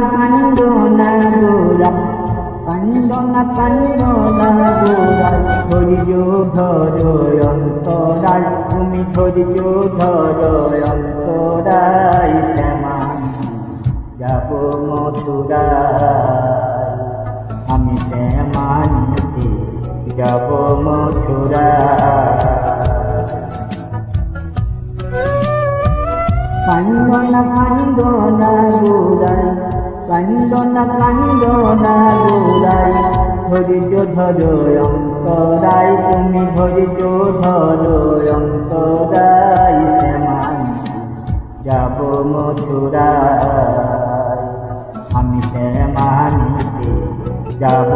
কান্দনা কান্দনা গোড়াই ধৈর্য ধর অন্তরাই তুমি ধৈর্য ধর অন্তরাই শ্যামা যাব মথুরায়। আমি শ্যামানিতে যাব কান্দনা গোড়াই কান্দনা কান্দনা গোড়াই ধৈর্য ধরো অন্তরাই তুমি ধৈর্য ধরো অন্তরাই শ্যামান যাব মথুরায়। আমি শ্যামানিতে যাব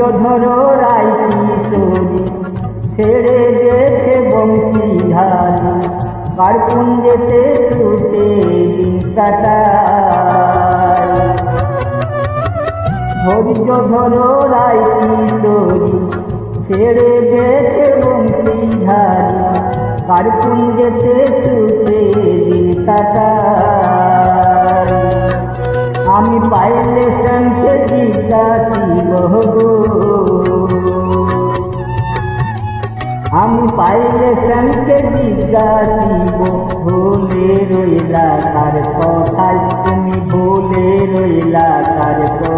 ধৈর্য ধরো রাই কিশোরী ছেড়ে গেছে বংশীধারী কার্পুঞ্জেতে ছুটে দিন কাটায় ধৈর্য ধরো রাই কিশোরী ছেড়ে গেছে বংশীধারী কার্পুঞ্জেতে ছুটে দিন কাটায় আমি পাইলে শ্যামকে জিজ্ঞাসিব জিজ্ঞাসিব ভুলে রইলা তার কথায় তুমি ভুলে রইলা তার কথায়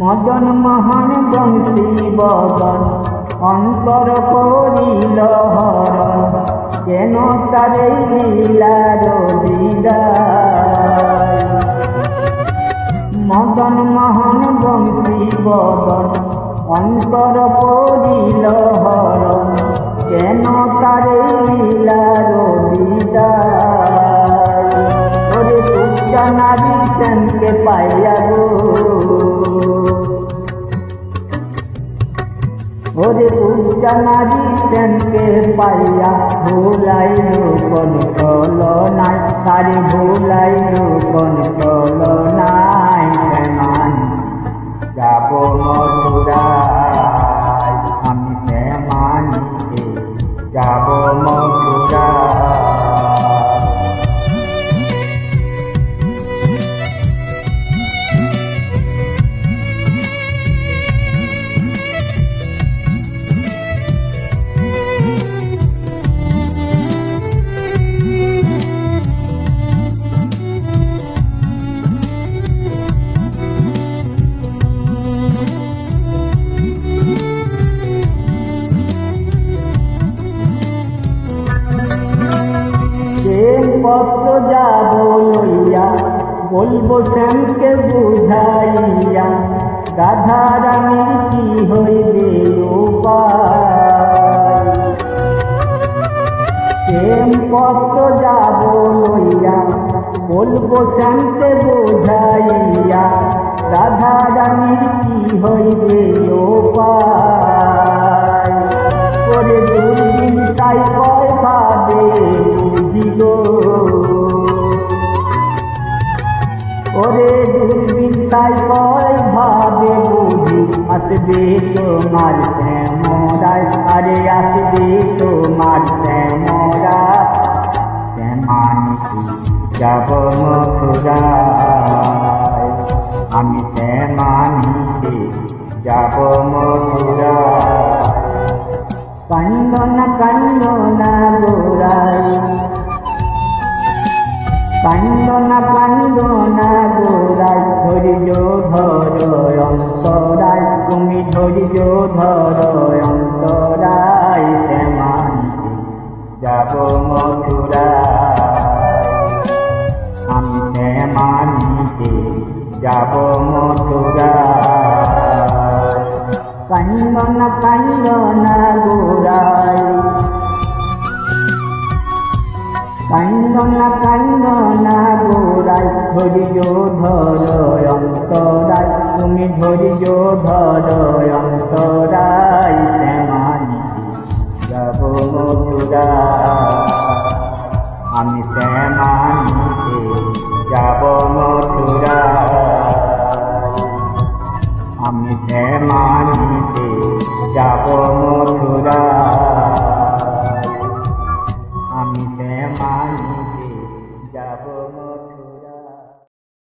মদন মহান বংশী বদন, অন্তর করিল হরণ। কেন তারে লীলার মদন মহান বংশী বদন, অন্তর করিল হরণ। কেন তারে লীলার বিদায়? নারী শ্যামকে পাইয়া গো। নারী শ্যামকে পাইয়া ভুলাইল কোন চল নাই। তারে ভুলাইল কোন চল নাই শ্যামান যাব মথুরায়, আমি শ্যামানিতে যাব মথুরায় বুঝাইয়া রাধা রানীর কি হইবে প্রেম পত্র যাব লইয়া, বলব শান্তে বোঝাইয়া কি হইবে উপায়? ওরে দুর্দিন তাই কয় ভাবে বুঝি, আসবে তোমার শ্যামরায় আরে আসবে তোমার শ্যামরায় শ্যামানিতি যাব মথুরায়। আমি শ্যামানি যাব মথুরা কান্দ ধর অন্তরাই তুমি ধৈর্য ধর অন্তরাই শ্যামান্তি যাব মথুরা। আমি শ্যামান্তি যাব মথুরা। কান্দ না কান্দ না গোরাই কান্দ না কান্দ না গোরাই ধৈর্য ধর অন্তরাই তুমি ভরি ধর আমি শ্যামানিতে যাব মথুরা। আমি শ্যামানিতে যাব মথুরা।